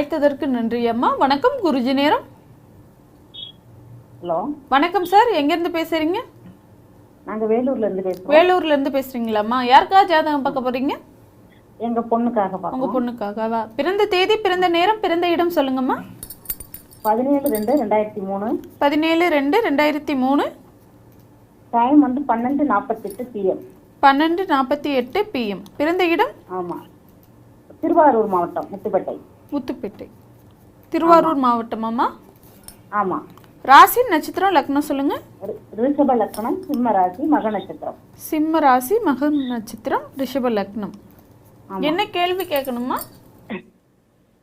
அழைத்ததற்கு நன்றி அம்மா. வணக்கம் குருஜி நேரம். ஹலோ. வணக்கம் சார் எங்கேருந்து பேசுறீங்க? நாங்க வேலூர்ல இருந்து பேசுறோம். வேலூர்ல இருந்து பேசுறீங்களாம்மா யாருக்கா ஜாதகம் பார்க்க போறீங்க? எங்க பொண்ணுக்காக உங்க பொண்ணுக்காகவா? பிறந்த தேதி பிறந்த நேரம் பிறந்த இடம் சொல்லுங்கம்மா. பதினேழு ரெண்டு ரெண்டாயிரத்தி மூணு. பதினேழு ரெண்டு ரெண்டாயிரத்தி மூணு. டைம் வந்து பன்னெண்டு நாற்பத்தெட்டு பிஎம் பன்னெண்டு நாற்பத்தி எட்டு பிஎம் பிறந்த இடம்? ஆமா. திருவாரூர் மாவட்டம் முத்துப்பேட்டை. முத்துப்பேட்டை திருவாரூர் மாவட்டமாம்மா ஆமா. ராசி நட்சத்திரம் லக்னம் சொல்லுங்க. ரிஷப லக்னம் சிம்ம ராசி மக நட்சத்திரம். சிம்ம ராசி மக நட்சத்திரம் ரிஷப லக்னம். என்ன கேள்வி கேட்கணுமா?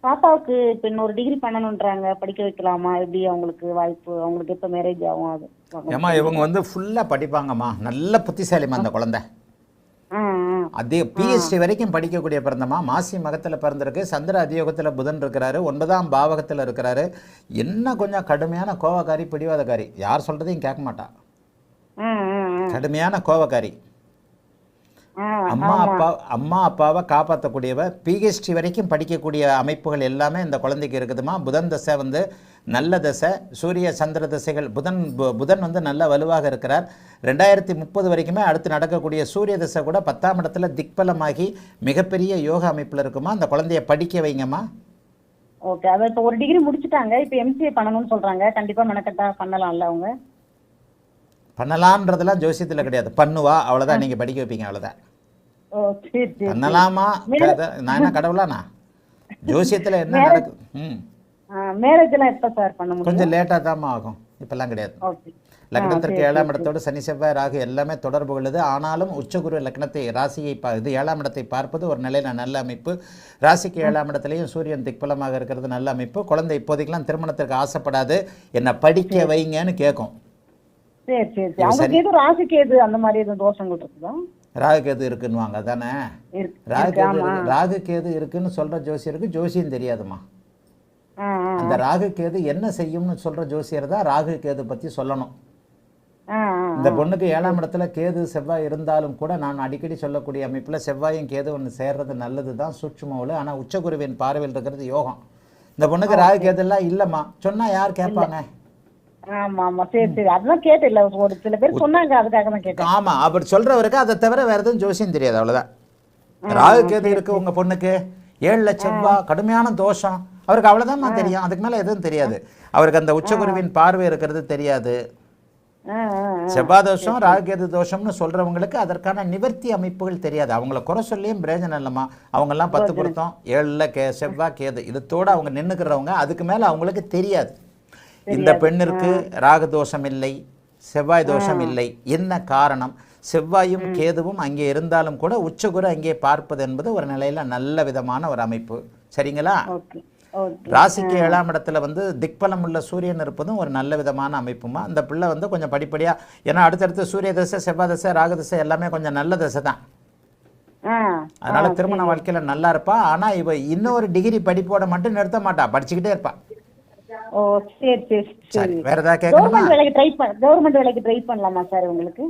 பாப்பாவுக்கு இப்ப இன்னொரு டிகிரி பண்ணணுன்றாங்க. படிக்க வைக்கலாமா? எப்படி அவங்களுக்கு வாய்ப்பு? அவங்களுக்கு எப்ப மேரேஜ் ஆகும்? அது ஏம்மா இவங்க வந்து ஃபுல்லாக படிப்பாங்கம்மா. நல்ல புத்திசாலிம்மா அந்த குழந்தை. அதே பிஹெச்டி வரைக்கும் படிக்கக்கூடிய பிறந்தம்மா மாசி மகத்தில் பிறந்திருக்கு சந்திர அதியோகத்தில் புதன் இருக்கிறாரு ஒன்பதாம் பாவகத்தில் இருக்கிறாரு. என்ன கொஞ்சம் கடுமையான கோவக்காரி பிடிவாதக்காரி? யார் சொல்கிறதையும் கேட்க மாட்டா. கடுமையான கோவக்காரி. அம்மா அப்பா அம்மா அப்பாவை காப்பாற்றக்கூடியவ பிஹெச்டி வரைக்கும் படிக்கக்கூடிய அமைப்புகள் எல்லாமே இந்த குழந்தைக்கு இருக்குதுமா? புதன் தசை வந்து நல்ல தசை சூரிய சந்திர தசைகள் புதன் புதன் வந்து நல்ல வலுவாக இருக்கிறார். ரெண்டாயிரத்தி முப்பது வரைக்குமே அடுத்து நடக்கக்கூடிய சூரிய தசை கூட பத்தாம் இடத்துல திக்பலமாகி மிகப்பெரிய யோக அமைப்பில் இருக்குமா? அந்த குழந்தைய படிக்க வைங்கம்மா. ஓகே அதான் இப்போ ஒரு டிகிரி முடிச்சிட்டாங்க. இப்போ எம்சிஏ பண்ணணும்னு சொல்றாங்க. கண்டிப்பா மெனக்கட்டா பண்ணலாம்ல அவங்க? பண்ணலான்றதெல்லாம் ஜோசியத்தில் கிடையாது. பண்ணுவா அவ்வளோதான் நீங்கள் படிக்க வைப்பீங்க அவ்வளோதான் பண்ணலாமா? நான் என்ன கடவுளாண்ணா ஜோசியத்தில் என்ன நடக்குது ம். கொஞ்சம் லேட்டாக தாம்மா ஆகும். இப்போல்லாம் கிடையாது. லக்னத்திற்கு ஏழாம் இடத்தோடு சனி செவ்வாய் ராகு எல்லாமே தொடர்பு கொள்ளுது ஆனாலும் உச்சகுரு லக்னத்தை ராசியை பா இது ஏழாம் இடத்தை பார்ப்பது ஒரு நிலையில நல்ல அமைப்பு. ராசிக்கு ஏழாம் இடத்துலையும் சூரியன் திக்பலமாக இருக்கிறது நல்ல அமைப்பு. குழந்தை இப்போதைக்கெல்லாம் திருமணத்திற்கு ஆசைப்படாது. என்னை படிக்க வைங்கன்னு கேட்கும் சரி சரி சரி. அவங்களுக்கு எதுவும் ராசிக்கு எது அந்த மாதிரி எதுவும் தோஷங்கள் இருக்குதா? ராகு கேது இருக்குன்னுவாங்க தானே இருக்கு ராகு இருக்கு, கேது ஆமா. இருக்கு. ராகு கேது இருக்குன்னு சொல்ற ஜோசியருக்கு ஜோசியம் தெரியாதுமா அந்த ராகு கேது என்ன செய்யும்னு சொல்ற ஜோசியர் தான் ராகு கேது பத்தி சொல்லணும். இந்த பொண்ணுக்கு ஏழாம் இடத்துல கேது செவ்வாய் இருந்தாலும் கூட நான் அடிக்கடி சொல்லக்கூடிய அமைப்பில் செவ்வாயும் கேது ஒன்று சேர்றது நல்லது தான் சூட்சுமவில் ஆனால் உச்சகுருவின் பார்வையில் இருக்கிறது யோகம். இந்த பொண்ணுக்கு ராகு கேதுலாம் இல்லைம்மா. சொன்னால் யார் கேட்பாங்க? ஆமா ஆமா சரி. சரி ஒரு சில பேர் சொன்னாங்க அதுக்காக தான் கேட்டேன். ஆமாம் அப்படி சொல்கிறவருக்கு அதை தவிர வேறு எதுவும் ஜோசியம் தெரியாது அவ்வளோதான் ராகு கேது இருக்கு உங்கள் பொண்ணுக்கு. ஏழு செவ்வாய் கடுமையான தோஷம். அவருக்கு அவ்வளோதான்மா தெரியும். அதுக்கு மேலே எதுவும் தெரியாது. அவருக்கு அந்த உச்சகுருவின் பார்வை இருக்கிறது தெரியாது. செவ்வாய் தோஷம் ராகுகேது தோஷம்னு சொல்றவங்களுக்கு அதற்கான நிவர்த்தி அமைப்புகள் தெரியாது. அவங்கள குறை சொல்லியும் பிரயோஜனம் இல்லைம்மா. அவங்கெல்லாம் பத்து பொருத்தம் ஏழுல கே செவ்வாய் கேது. இதோட அவங்க நின்றுக்கிறவங்க அதுக்கு மேலே அவங்களுக்கு தெரியாது. இந்த பெண்ணிற்கு ராகு தோஷம் இல்லை செவ்வாய் தோஷம் இல்லை என்ன காரணம்? செவ்வாயும் கேதுவும் அங்கே இருந்தாலும் கூட உச்சகுரு அங்கே பார்ப்பது என்பது ஒரு நிலையில நல்ல விதமான ஒரு அமைப்பு. சரிங்களா? ராசிக்கு ஏழாம் இடத்துல வந்து திக்பலம் உள்ள சூரியன் இருப்பதும் ஒரு நல்ல விதமான அமைப்புமா? அந்த பிள்ளை வந்து கொஞ்சம் படிப்படியா ஏன்னா அடுத்தடுத்து சூரிய தசை செவ்வாய் தசை ராகு தசை எல்லாமே கொஞ்சம் நல்ல தசை தான். அதனால திருமண வாழ்க்கையில நல்லா இருப்பா. ஆனா இவ இன்னொரு டிகிரி படிப்போட மட்டும் நிறுத்த மாட்டா. படிச்சுக்கிட்டே இருப்பா. ஓ சரி சரி சரி. வேற ஏதாவது கேட்கணுமா? கவர்மெண்ட் வேலைக்கு ட்ரை பண்ண கவர்மெண்ட் வேலைக்கு ட்ரை பண்ணலாமா சார் உங்களுக்கு?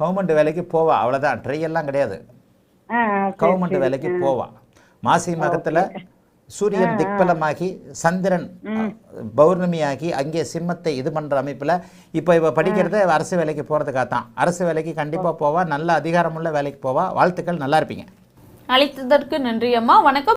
கவர்மெண்ட் வேலைக்கு போவா அவ்வளவுதான். ட்ரை எல்லாம் கிடையாது. கவர்மெண்ட். வேலைக்கு போவா. மாசி மகத்துல சூரியன் திக்பலமாகி சந்திரன் பௌர்ணமியாகி அங்கே சிம்மத்தை இது பண்ற அமைப்புல இப்போ இவ படிக்கிறது அரசு வேலைக்கு போறதுக்காக தான். அரசு வேலைக்கு கண்டிப்பா போவா. நல்ல அதிகாரமுள்ள வேலைக்கு போவா. வாழ்த்துக்கள். நல்லா இருப்பீங்க. அழைத்ததற்கு நன்றி அம்மா. வணக்கம்.